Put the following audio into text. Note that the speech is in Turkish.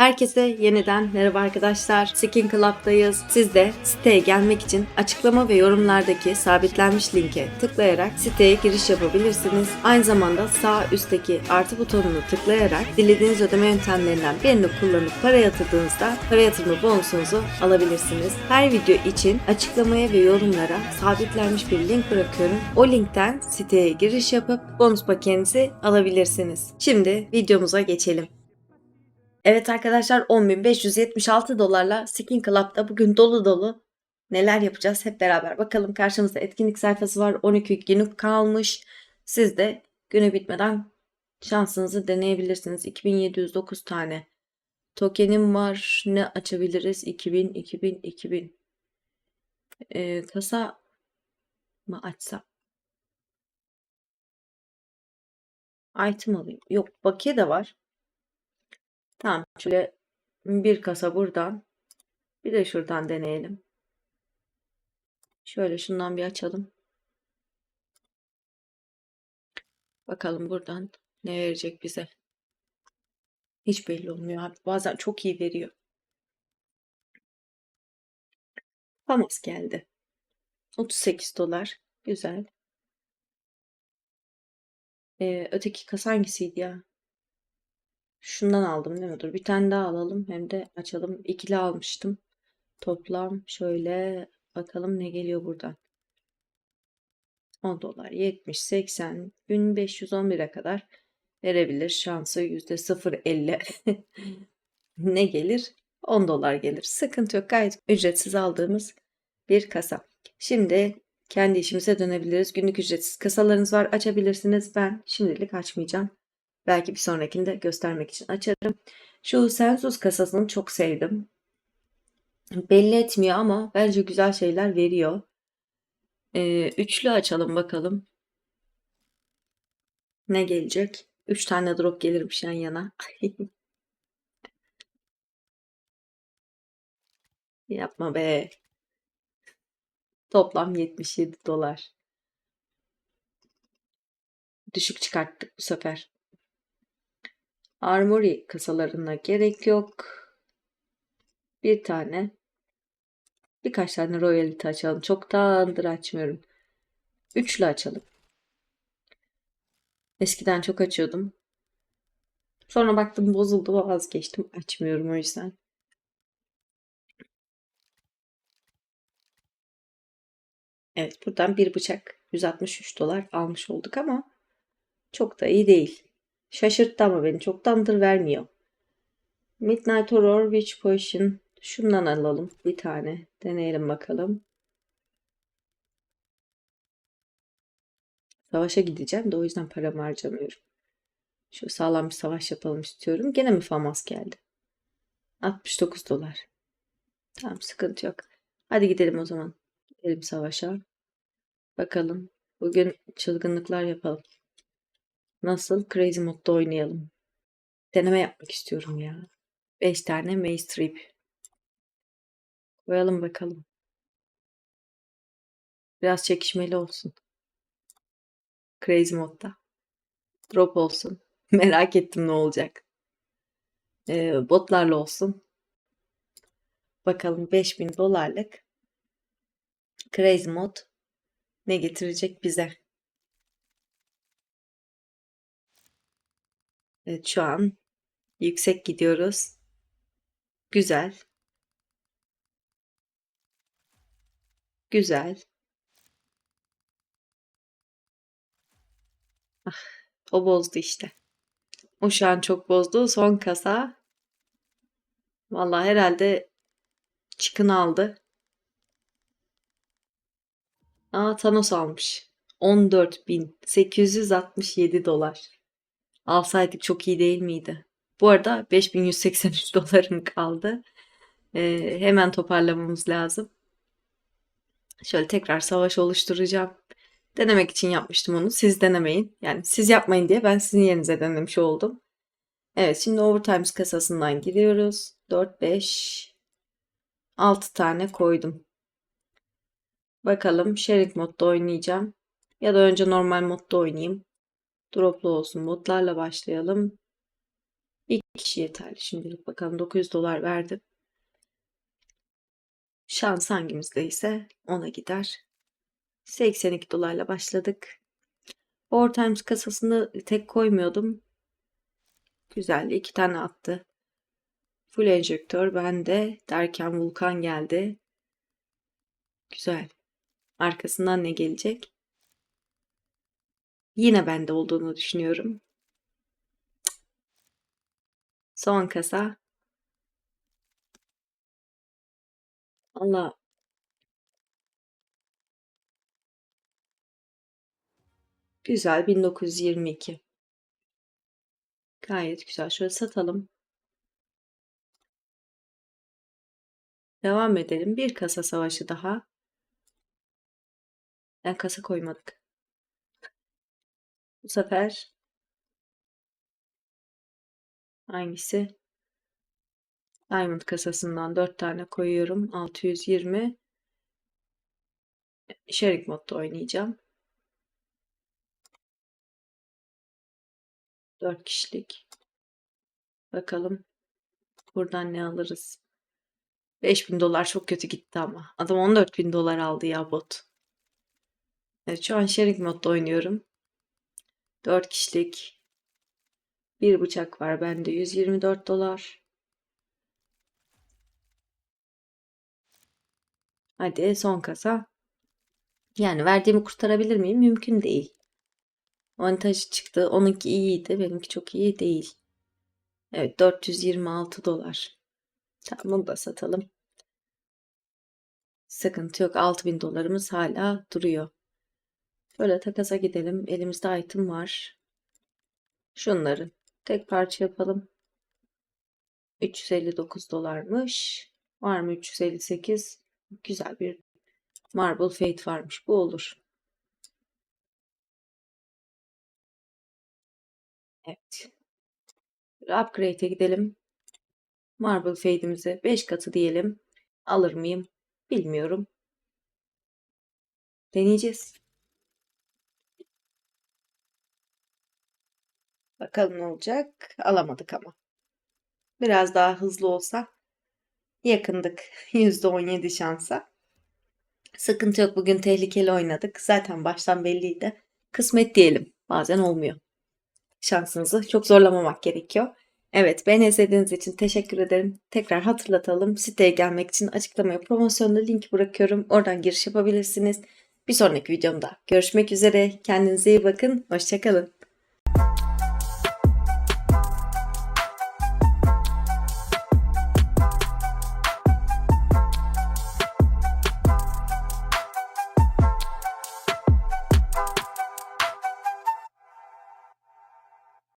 Herkese yeniden merhaba arkadaşlar. Skin Club'dayız. Siz de siteye gelmek için açıklama ve yorumlardaki sabitlenmiş linke tıklayarak siteye giriş yapabilirsiniz. Aynı zamanda sağ üstteki artı butonunu tıklayarak dilediğiniz ödeme yöntemlerinden birini kullanıp para yatırdığınızda para yatırma bonusunuzu alabilirsiniz. Her video için açıklamaya ve yorumlara sabitlenmiş bir link bırakıyorum. O linkten siteye giriş yapıp bonus paketinizi alabilirsiniz. Şimdi videomuza geçelim. Evet arkadaşlar 10.576 dolarla Skin Club'da bugün dolu dolu neler yapacağız hep beraber bakalım. Karşımızda etkinlik sayfası var. 12 günü kalmış. Siz de günü bitmeden şansınızı deneyebilirsiniz. 2709 tane tokenim var. Ne açabiliriz? 2000, 2000, 2000. Ee, kasa mı açsam? Item alayım. Yok bakiye de var. Tamam şöyle bir kasa buradan bir de şuradan deneyelim. Şöyle şundan bir açalım. Bakalım buradan ne verecek bize. Hiç belli olmuyor abi. Bazen çok iyi veriyor. Famas geldi. 38 dolar. Güzel. Ee, öteki kasa hangisiydi ya? Şundan aldım değil mi? Dur bir tane daha alalım. Hem de açalım. İkili almıştım. Toplam şöyle bakalım ne geliyor buradan. 10 dolar 70 80 1511'e kadar verebilir. Şansı %0.50 ne gelir? 10 dolar gelir. Sıkıntı yok. Gayet ücretsiz aldığımız bir kasa. Şimdi kendi işimize dönebiliriz. Günlük ücretsiz kasalarınız var. Açabilirsiniz. Ben şimdilik açmayacağım. Belki bir sonrakinde göstermek için açarım. Şu Sensus kasasını çok sevdim. Belli etmiyor ama bence güzel şeyler veriyor. Ee, üçlü açalım bakalım. Ne gelecek? Üç tane drop gelirmiş yan yana. Yapma be. Toplam 77 dolar. Düşük çıkarttık bu sefer. Armory kasalarına gerek yok. Bir tane. Birkaç tane royalty açalım. Çoktandır açmıyorum. Üçlü açalım. Eskiden çok açıyordum. Sonra baktım bozuldu vazgeçtim. Açmıyorum o yüzden. Evet buradan bir bıçak 163 dolar almış olduk ama çok da iyi değil. Şaşırttı ama beni. Çoktandır vermiyor. Midnight Horror Witch Potion. Şundan alalım. Bir tane. Deneyelim bakalım. Savaşa gideceğim de o yüzden paramı harcamıyorum. Şu sağlam bir savaş yapalım istiyorum. Gene mi Famas geldi? 69 dolar. Tamam sıkıntı yok. Hadi gidelim o zaman. Gidelim savaşa. Bakalım. Bugün çılgınlıklar yapalım. Nasıl? Crazy Mode'da oynayalım. Deneme yapmak istiyorum ya. 5 tane Maze Trip. Koyalım bakalım. Biraz çekişmeli olsun. Crazy Mode'da. Drop olsun. Merak ettim ne olacak. Ee, botlarla olsun. Bakalım 5000 dolarlık Crazy Mod ne getirecek bize? Evet şu an yüksek gidiyoruz. Güzel. Güzel. Ah, o bozdu işte. O şu an çok bozdu. Son kasa. Vallahi herhalde çıkın aldı. Aa Thanos almış. 14.867 dolar. Alsaydık çok iyi değil miydi? Bu arada 5183 dolarım kaldı. Ee, hemen toparlamamız lazım. Şöyle tekrar savaş oluşturacağım. Denemek için yapmıştım onu. Siz denemeyin. Yani siz yapmayın diye ben sizin yerinize denemiş oldum. Evet şimdi Overtimes kasasından giriyoruz. 4, 5, 6 tane koydum. Bakalım sharing modda oynayacağım. Ya da önce normal modda oynayayım. Droplu olsun. Modlarla başlayalım. Bir kişi yeterli şimdilik. Bakalım 900 dolar verdim. Şans hangimizdeyse ona gider. 82 dolarla başladık. Four Times kasasını tek koymuyordum. Güzel. iki tane attı. Full enjektör bende derken Vulkan geldi. Güzel. Arkasından ne gelecek? Yine bende olduğunu düşünüyorum. Son kasa. Allah. Güzel 1922. Gayet güzel. Şöyle satalım. Devam edelim. Bir kasa savaşı daha. Ben kasa koymadık. Bu sefer hangisi? Diamond kasasından 4 tane koyuyorum. 620. Sharing modda oynayacağım. 4 kişilik. Bakalım. Buradan ne alırız? 5000 dolar çok kötü gitti ama. Adam 14 bin dolar aldı ya bot. Evet şu an sharing modda oynuyorum. 4 kişilik. Bir bıçak var bende 124 dolar. Hadi son kasa. Yani verdiğimi kurtarabilir miyim? Mümkün değil. Avantajı çıktı. Onunki iyiydi. Benimki çok iyi değil. Evet 426 dolar. Tamam bunu da satalım. Sıkıntı yok. 6000 dolarımız hala duruyor. Böyle takasa gidelim. Elimizde item var. Şunları tek parça yapalım. 359 dolarmış. Var mı 358? Güzel bir Marble Fate varmış. Bu olur. Evet. Upgrade'e gidelim. Marble Fade'imize 5 katı diyelim. Alır mıyım? Bilmiyorum. Deneyeceğiz. Bakalım ne olacak. Alamadık ama. Biraz daha hızlı olsa yakındık. %17 şansa. Sıkıntı yok. Bugün tehlikeli oynadık. Zaten baştan belliydi. Kısmet diyelim. Bazen olmuyor. Şansınızı çok zorlamamak gerekiyor. Evet, beni izlediğiniz için teşekkür ederim. Tekrar hatırlatalım. Siteye gelmek için açıklamaya promosyonda link bırakıyorum. Oradan giriş yapabilirsiniz. Bir sonraki videomda görüşmek üzere. Kendinize iyi bakın. Hoşçakalın.